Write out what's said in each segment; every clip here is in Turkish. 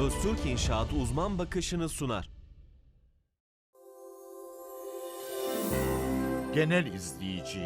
Öztürk İnşaat uzman bakışını sunar. Genel izleyici.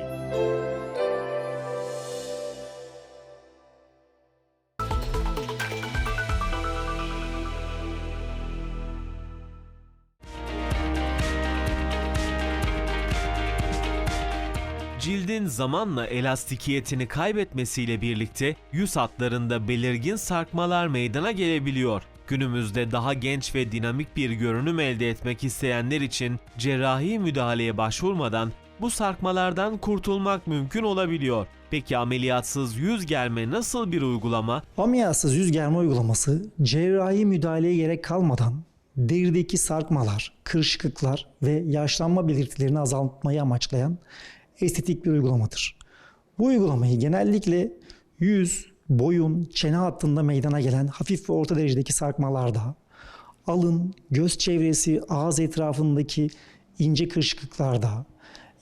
Cildin zamanla elastikiyetini kaybetmesiyle birlikte yüz hatlarında belirgin sarkmalar meydana gelebiliyor. Günümüzde daha genç ve dinamik bir görünüm elde etmek isteyenler için cerrahi müdahaleye başvurmadan bu sarkmalardan kurtulmak mümkün olabiliyor. Peki ameliyatsız yüz germe nasıl bir uygulama? Ameliyatsız yüz germe uygulaması cerrahi müdahaleye gerek kalmadan derideki sarkmalar, kırışıklıklar ve yaşlanma belirtilerini azaltmayı amaçlayan estetik bir uygulamadır. Bu uygulamayı genellikle yüz, boyun, çene hattında meydana gelen hafif ve orta derecedeki sarkmalarda, alın, göz çevresi, ağız etrafındaki ince kırışıklıklarda,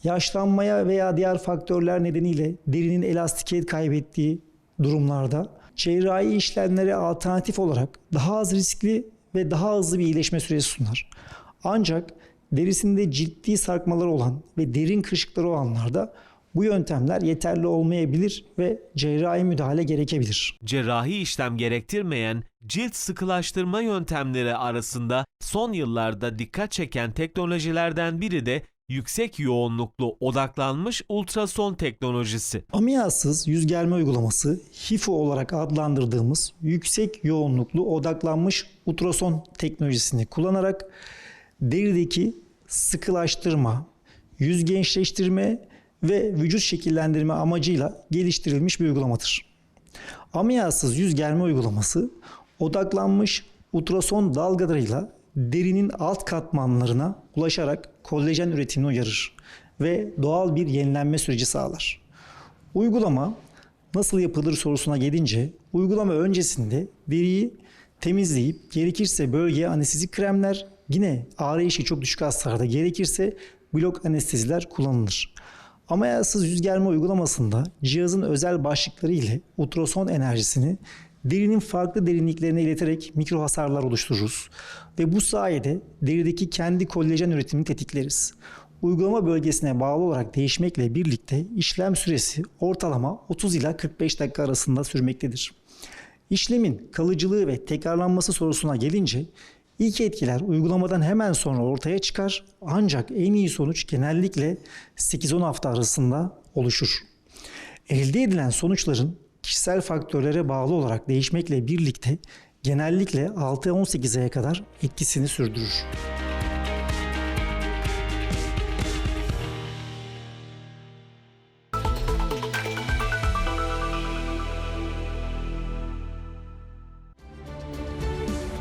yaşlanmaya veya diğer faktörler nedeniyle derinin elastikiyet kaybettiği durumlarda cerrahi işlemlere alternatif olarak daha az riskli ve daha hızlı bir iyileşme süresi sunar. Ancak derisinde ciddi sarkmalar olan ve derin kırışıkları olanlarda bu yöntemler yeterli olmayabilir ve cerrahi müdahale gerekebilir. cerrahi işlem gerektirmeyen cilt sıkılaştırma yöntemleri arasında son yıllarda dikkat çeken teknolojilerden biri de yüksek yoğunluklu odaklanmış ultrason teknolojisi. Ameliyatsız yüz germe uygulaması HIFU olarak adlandırdığımız yüksek yoğunluklu odaklanmış ultrason teknolojisini kullanarak derideki sıkılaştırma, yüz gençleştirme ve vücut şekillendirme amacıyla geliştirilmiş bir uygulamadır. Ameliyatsız yüz germe uygulaması odaklanmış ultrason dalgalarıyla derinin alt katmanlarına ulaşarak kolajen üretimini uyarır ve doğal bir yenilenme süreci sağlar. Uygulama nasıl yapılır sorusuna gelince uygulama öncesinde deriyi temizleyip gerekirse bölgeye anestezik kremler yine ağrı eşiği çok düşük hastalarda gerekirse blok anesteziler kullanılır. Ameliyatsız yüz germe uygulamasında cihazın özel başlıkları ile ultrason enerjisini derinin farklı derinliklerine ileterek mikro hasarlar oluştururuz ve bu sayede derideki kendi kolajen üretimini tetikleriz. Uygulama bölgesine bağlı olarak değişmekle birlikte işlem süresi ortalama 30 ila 45 dakika arasında sürmektedir. İşlemin kalıcılığı ve tekrarlanması sorusuna gelince ilk etkiler uygulamadan hemen sonra ortaya çıkar ancak en iyi sonuç genellikle 8-10 hafta arasında oluşur. Elde edilen sonuçların kişisel faktörlere bağlı olarak değişmekle birlikte genellikle 6-18 aya kadar etkisini sürdürür.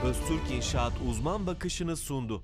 Öztürk İnşaat uzman bakışını sundu.